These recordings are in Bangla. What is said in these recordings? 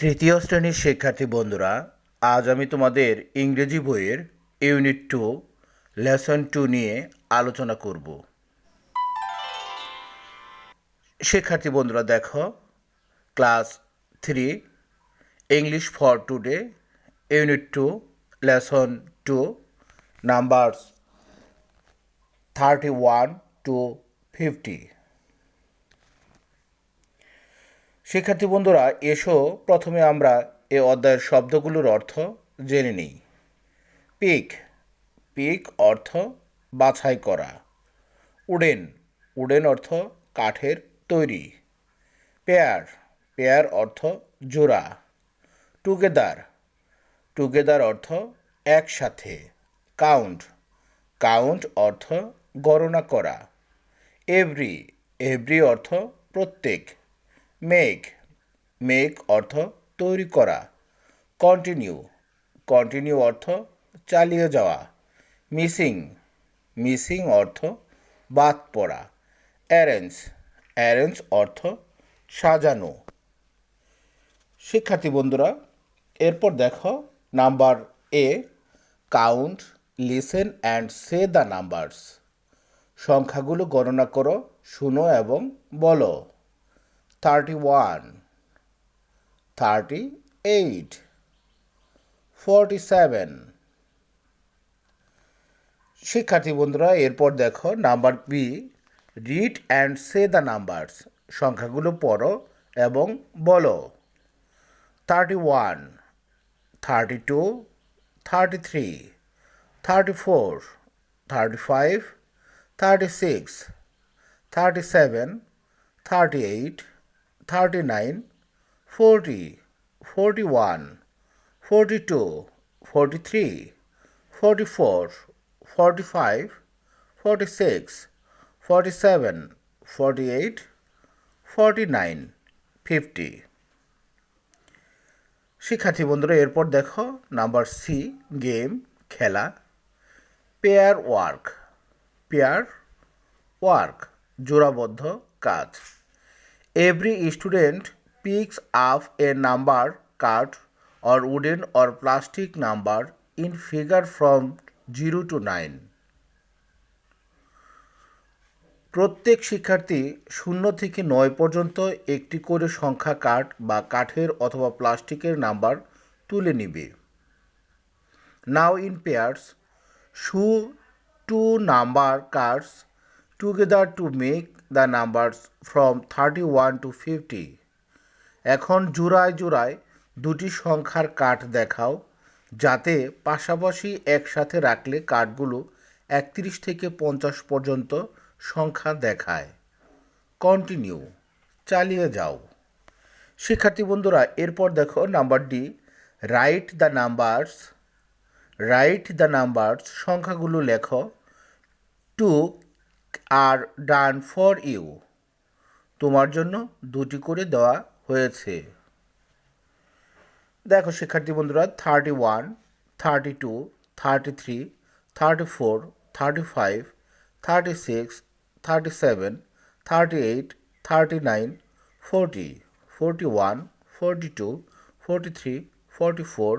তৃতীয় শ্রেণির শিক্ষার্থী বন্ধুরা, আজ আমি তোমাদের ইংরেজি বইয়ের ইউনিট টু, লেসন টু নিয়ে আলোচনা করব। শিক্ষার্থী বন্ধুরা, দেখো, class three, English for today, unit two, lesson two, numbers thirty one to fifty. শিক্ষার্থী বন্ধুরা, এসো। প্রথমে আমরা এ অধ্যায়ের শব্দগুলোর অর্থ জেনে নিই। পিক পিক অর্থ বাছাই করা। উডেন উডেন অর্থ কাঠের তৈরি। পেয়ার পেয়ার অর্থ জোড়া। টুগেদার টুগেদার অর্থ একসাথে। কাউন্ট কাউন্ট অর্থ গণনা করা। এভরি এভরি অর্থ প্রত্যেক। মেক মেক অর্থ তৈরি করা কন্টিনিউ কন্টিনিউ অর্থ চালিয়ে যাওয়া মিসিং মিসিং অর্থ বাদ পড়া অ্যারেঞ্জ অ্যারেঞ্জ অর্থ সাজানো। শিক্ষার্থী বন্ধুরা, এরপর দেখো number A count listen and say the numbers সংখ্যাগুলো গণনা করো, শুনো এবং বলো। Thirty one thirty eight forty seven শিক্ষার্থী বন্ধুরা, এরপর দেখো number B read and say the numbers সংখ্যাগুলো পড়ো এবং বলো। Thirty one thirty two thirty three thirty four thirty five thirty six thirty seven thirty eight thirty nine forty forty one forty two forty three forty four forty five six seven eight nine fifty শিক্ষার্থী বন্ধুরা, এরপর দেখো নাম্বার সি গেম খেলা পেয়ার ওয়ার্ক পেয়ার ওয়ার্ক জোড়াবদ্ধ কাজ। Every student picks up a number card or wooden or plastic number in figure from 0 to 9 প্রত্যেক শিক্ষার্থী শূন্য থেকে নয় পর্যন্ত একটি করে সংখ্যা কাঠ বা কাঠের অথবা প্লাস্টিকের নাম্বার তুলে নিবে। Now in pairs show two number cards together to make the numbers from thirty one to fifty এখন জোড়ায় জোড়ায় দুটি সংখ্যার কাঠ দেখাও, যাতে পাশাপাশি একসাথে রাখলে কাঠগুলো একত্রিশ থেকে পঞ্চাশ পর্যন্ত সংখ্যা দেখায়। কন্টিনিউ চালিয়ে যাও। শিক্ষার্থী বন্ধুরা, এরপর দেখো number D write the numbers write the numbers সংখ্যাগুলো লেখো two are done for you. তোমার জন্য দুটি করে দেওয়া হয়েছে। দেখো শিক্ষার্থী বন্ধুরা thirty one thirty two thirty three thirty four thirty five thirty six thirty seven thirty eight thirty nine forty forty one forty two forty three forty four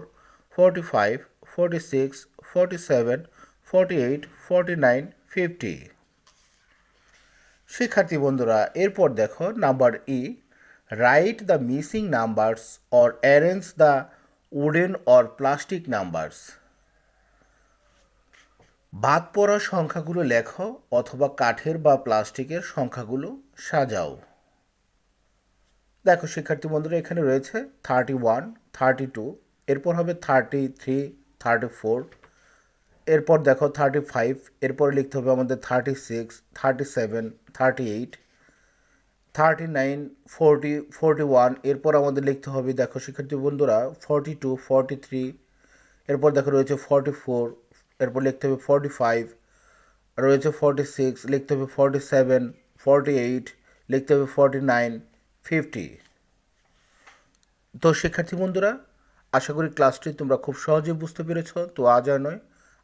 forty five forty six forty seven forty eight forty nine fifty শিক্ষার্থী বন্ধুরা, এরপর দেখো number E write the missing numbers or arrange the wooden or plastic numbers বাদ পড়া সংখ্যাগুলো লেখো অথবা কাঠের বা প্লাস্টিকের সংখ্যাগুলো সাজাও। দেখো শিক্ষার্থী বন্ধুরা, এখানে রয়েছে থার্টি ওয়ান থার্টি টু এরপর হবে থার্টি থ্রি থার্টি ফোর এরপর দেখো থার্টি ফাইভ এরপরে লিখতে হবে আমাদের thirty six thirty seven thirty eight thirty nine forty forty one এরপর আমাদের লিখতে হবে, দেখো শিক্ষার্থী বন্ধুরা ফর্টি টু ফর্টি থ্রি এরপর দেখো রয়েছে ফর্টি ফোর এরপর লিখতে হবে ফর্টি ফাইভ রয়েছে ফর্টি সিক্স লিখতে হবে ফর্টি সেভেন ফর্টি এইট লিখতে হবে ফর্টি নাইন ফিফটি তো শিক্ষার্থী বন্ধুরা, আশা করি ক্লাসটি তোমরা খুব সহজে বুঝতে পেরেছ, তো আজ আর নয়।